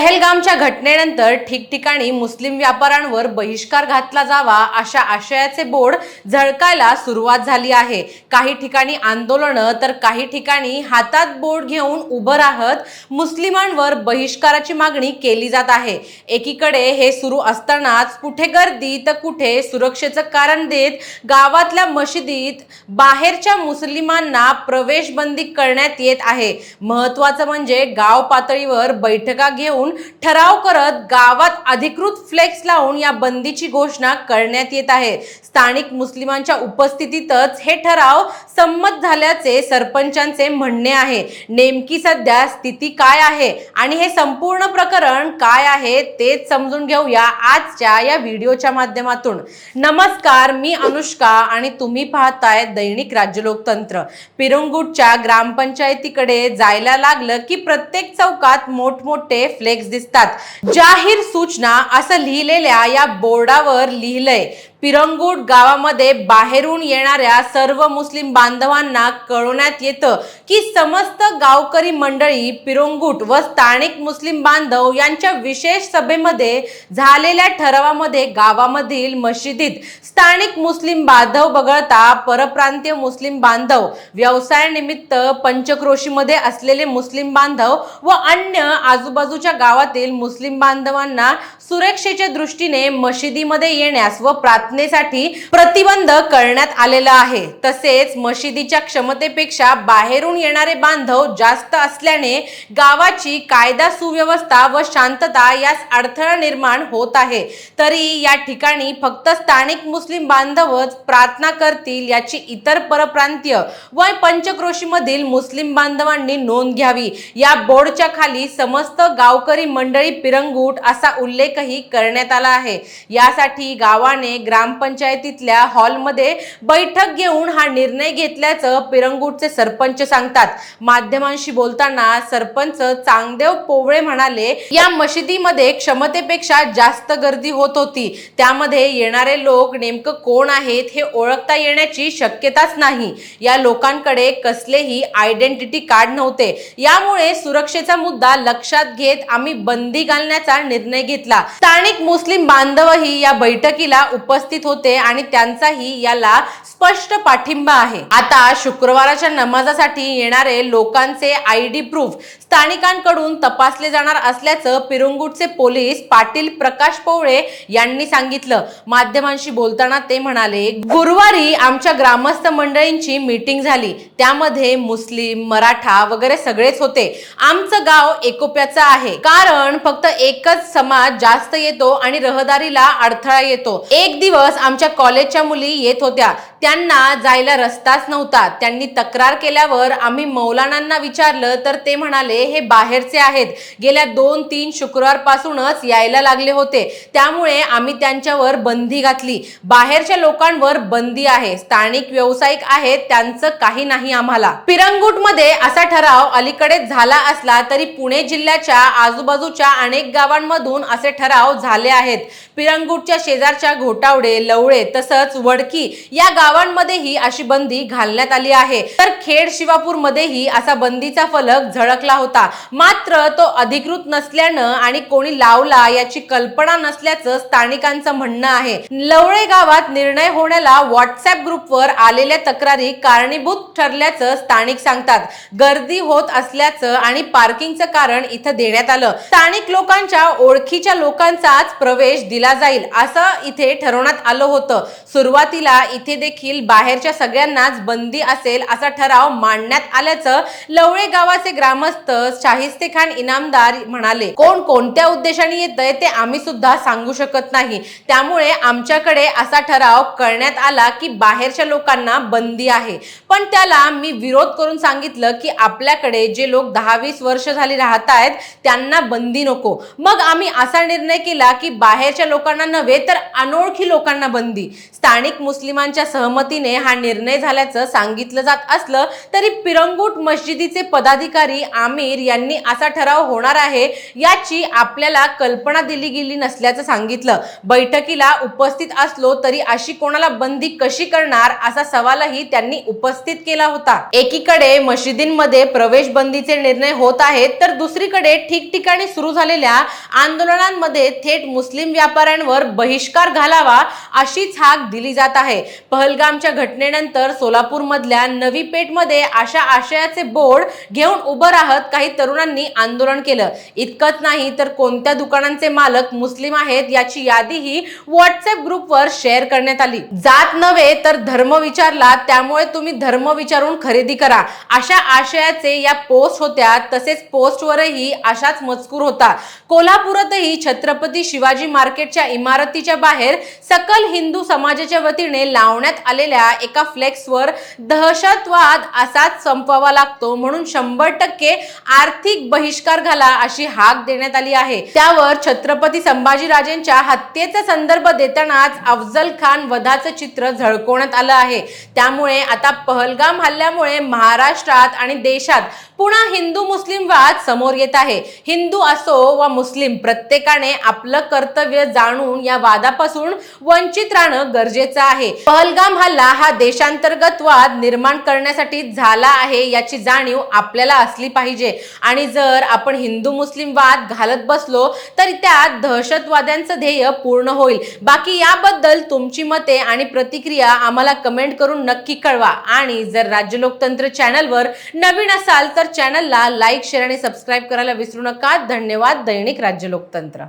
पहलगामच्या घटनेनंतर ठिकठिकाणी मुस्लिम व्यापाऱ्यांवर बहिष्कार घातला जावा अशा आशयाचे बोर्ड झळकायला सुरुवात झाली आहे. काही ठिकाणी आंदोलनं तर काही ठिकाणी हातात बोर्ड घेऊन उभं राहत मुस्लिमांवर बहिष्काराची मागणी केली जात आहे. एकीकडे हे सुरू असतानाच कुठे गर्दी तर कुठे सुरक्षेचं कारण देत गावातल्या मशिदीत बाहेरच्या मुस्लिमांना प्रवेश बंदी करण्यात येत आहे. महत्वाचं म्हणजे गाव पातळीवर बैठका घेऊन ठराव करत गावात अधिकृत फ्लेक्स लावून या बंदीची घोषणा करण्यात येत आहे. स्थानिक मुस्लिमांच्या उपस्थितीतच हे ठराव संमत झाल्याचे सरपंचांचे म्हणणे आहे. नेमकी सध्या स्थिती काय आहे आणि हे संपूर्ण प्रकरण काय आहे तेच समजून घेऊया आजच्या या व्हिडिओच्या माध्यमातून. नमस्कार मी अनुष्का आणि तुम्ही पाहताय दैनिक राज्य लोकतंत्र पिरंगुटच्या ग्रामपंचायतीकडे जायला लागलं की प्रत्येक चौकात मोठमोठे फ्लेक्स दिसतात. जाहीर सूचना असं लिहिलेल्या या बोर्डावर लिहिलंय. पिरंगूट गावामध्ये बाहेरून येणाऱ्या सर्व मुस्लिम बांधवांना कळवण्यात येतं की समस्त गावकरी मंडळी पिरंगूट व स्थानिक मुस्लिम बांधव यांच्या विशेष सभेमध्ये झालेल्या ठरावामध्ये गावामधील मशिदीत स्थानिक मुस्लिम बांधव वगळता परप्रांतीय मुस्लिम बांधव व्यवसायानिमित्त पंचक्रोशीमध्ये असलेले मुस्लिम बांधव व अन्य आजूबाजूच्या गावातील मुस्लिम बांधवांना सुरक्षेच्या दृष्टीने मशिदीमध्ये येण्यास व प्रार्थनेसाठी प्रतिबंध करण्यात आलेला आहे. तसेच मशिदीच्या क्षमतेपेक्षा बाहेरून येणारे बांधव जास्त असल्याने गावाची कायदा सुव्यवस्था व शांतता यास अडथळा निर्माण होत आहे. तरी या ठिकाणी फक्त स्थानिक मुस्लिम बांधवच प्रार्थना करतील याची इतर परप्रांतीय व पंचक्रोशीमधील मुस्लिम बांधवांनी नोंद घ्यावी. या बोर्डच्या खाली समस्त गावकरी मंडळी पिरंगूट असा उल्लेखही करण्यात आला आहे. यासाठी गावाने ग्रामपंचायतीतल्या हॉलमध्ये बैठक घेऊन हा निर्णय घेतल्याचं पिरंगूटचे सरपंच सांगतात. माध्यमांशी बोलताना सरपंच चांगदेव पोवळे म्हणाले या मशिदीमध्ये क्षमतेपेक्षा जास्त गर्दी होत होती. त्यामध्ये येणारे लोक नेमकं कोण आहेत हे ओळखता येण्याची शक्यताच नाही. या लोकांकडे कसलेही आयडेंटिटी कार्ड नव्हते. यामुळे सुरक्षेचा मुद्दा लक्षात घेत आम्ही बंदी घालण्याचा निर्णय घेतला. स्थानिक मुस्लिम बांधवही या बैठकीला उपस्थित होते आणि त्यांचाही याला स्पष्ट पाठिंबा आहे. आता शुक्रवाराच्या नमाजासाठी येणारे लोकांचे आय डी प्रूफ स्थानिकांकडून तपासले जाणार असल्याचं पिरुंगुटचे पोलीस पाटील प्रकाश पोवळे यांनी सांगितलं. माध्यमांशी बोलताना ते म्हणाले गुरुवारी आमच्या ग्रामस्थ मंडळींची मीटिंग झाली. त्यामध्ये मुस्लिम मराठा वगैरे सगळेच होते. आमचं गाव एकोप्याचं आहे. कारण फक्त एकच समाज जास्त येतो आणि रहदारीला अडथळा येतो. एक दिवस आमच्या कॉलेजच्या मुली येत होत्या. त्यांना जायला रस्ताच नव्हता. त्यांनी तक्रार केल्यावर आम्ही मौलानांना विचारलं तर ते म्हणाले हे बाहेरचे आहेत. गेल्या दोन तीन शुक्रवारपासूनच यायला लागले होते. त्यामुळे आम्ही त्यांच्यावर बंदी घातली. बाहेरच्या लोकांवर बंदी आहे. स्थानिक व्यावसायिक आहेत. त्यांचं काही नाही आम्हाला. पिरंगुटमध्ये असा ठराव अलीकडे झाला असला तरी पुणे जिल्ह्याच्या आजूबाजूच्या अनेक गावांमधून असे ठराव झाले आहेत. पिरंगुटच्या शेजारच्या घोटावडे लवळे तसंच वडकी या गावांमध्येही अशी बंदी घालण्यात आली आहे. तर खेड शिवापूर मध्येही असा बंदीचा फलक झळकला होता. मात्र तो अधिकृत नसल्यानं आणि कोणी लावला याची कल्पना नसल्याचं स्थानिकांचं म्हणणं आहे. लवळे गावात निर्णय होण्याला व्हॉट्सअप ग्रुपवर आलेल्या तक्रारी कारणीभूत ठरल्याचं स्थानिक सांगतात. गर्दी होत असल्याचं आणि पार्किंगचं कारण इथं देण्यात आलं. स्थानिक लोकांच्या ओळखीच्या लोकांचाच प्रवेश दिला जाईल असं इथे ठरवण्यात आलं होतं. सुरुवातीला इथे देखील बाहेरच्या सगळ्यांनाच बंदी असेल असा ठराव मांडण्यात आल्याचं लवळे गावाचे ग्रामस्थ शाहिस्ते खान इनामदार म्हणाले कोण कोणत्या उद्देशाने येतंय ते आम्ही सुद्धा सांगू शकत नाही. त्यामुळे आमच्याकडे असा ठराव करण्यात आला की बाहेरच्या लोकांना बंदी आहे. पण त्याला मी विरोध करून सांगितलं की आपल्याकडे जे लोक दहा वीस वर्ष झाली राहत आहेत त्यांना बंदी नको. मग आम्ही असा निर्णय केला की बाहेरच्या लोकांना नव्हे तर अनोळखी लोक लोकांना बंदी. स्थानिक मुस्लिमांच्या सहमतीने हा निर्णय झाल्याचं सांगितलं जात असलं तरी पिरंगूट मस्जिदीचे पदाधिकारी आमिर यांनी असा ठराव होणार आहे याची आपल्याला कल्पना दिली गेली नसल्याचं सांगितलं. बैठकीला उपस्थित असलो तरी अशी कोणाला बंदी कशी करणार असा सवालही त्यांनी उपस्थित केला होता. एकीकडे मशिदींमध्ये प्रवेश बंदीचे निर्णय होत आहेत तर दुसरीकडे ठिकठिकाणी सुरू झालेल्या आंदोलनांमध्ये थेट मुस्लिम व्यापाऱ्यांवर बहिष्कार घालावा अशीच हाक दिली जात आहे. पहलगामच्या घटनेनंतर सोलापूर मधल्या नवी पेठमध्ये अशा आशयाचे बोर्ड घेऊन उभं राहत काही तरुणांनी आंदोलन केलं. इतकंच नाही तर कोणत्या दुकानांचे मालक मुस्लिम आहेत याची यादीही व्हॉट्सअप ग्रुपवर शेअर करण्यात आली. जात नव्हे तर धर्म विचारला त्यामुळे तुम्ही धर्म विचारून खरेदी करा. अशा आशयाचे या पोस्ट होत्या तसेच पोस्टवरही अशाच मजकूर होता. कोल्हापुरातही छत्रपती शिवाजी मार्केटच्या इमारतीच्या बाहेर सकल हिंदू समाजाच्या वतीने लावण्यात आलेल्या एका फ्लेक्सवर दहशतवाद असाच संपवावा लागतो म्हणून शंभर टक्के आर्थिक बहिष्कार घाला अशी हाक देण्यात आली आहे. त्यावर छत्रपती संभाजीराजेंच्या हत्येचा संदर्भ देतानाच अफजल खान वधाचं चित्र झळकवण्यात आलं आहे. त्यामुळे आता पहलगाम हल्ल्यामुळे महाराष्ट्रात आणि देशात पुन्हा हिंदू मुस्लिम वाद समोर येत आहे. हिंदू असो वा मुस्लिम प्रत्येकाने आपलं कर्तव्य जाणून या वादापासून व वंचित राहणं गरजेचं आहे. पहलगाम हल्ला हा देशांतर्गत वाद निर्माण करण्यासाठी झाला आहे याची जाणीव आपल्याला असली पाहिजे. आणि जर आपण हिंदू मुस्लिम वाद घालत बसलो तर त्यात दहशतवाद्यांचं ध्येय पूर्ण होईल. बाकी याबद्दल तुमची मते आणि प्रतिक्रिया आम्हाला कमेंट करून नक्की कळवा. आणि जर राज्य लोकतंत्र चॅनलवर नवीन असाल तर चॅनलला लाईक शेअर आणि सबस्क्राईब करायला विसरू नका. धन्यवाद. दैनिक राज्य लोकतंत्र.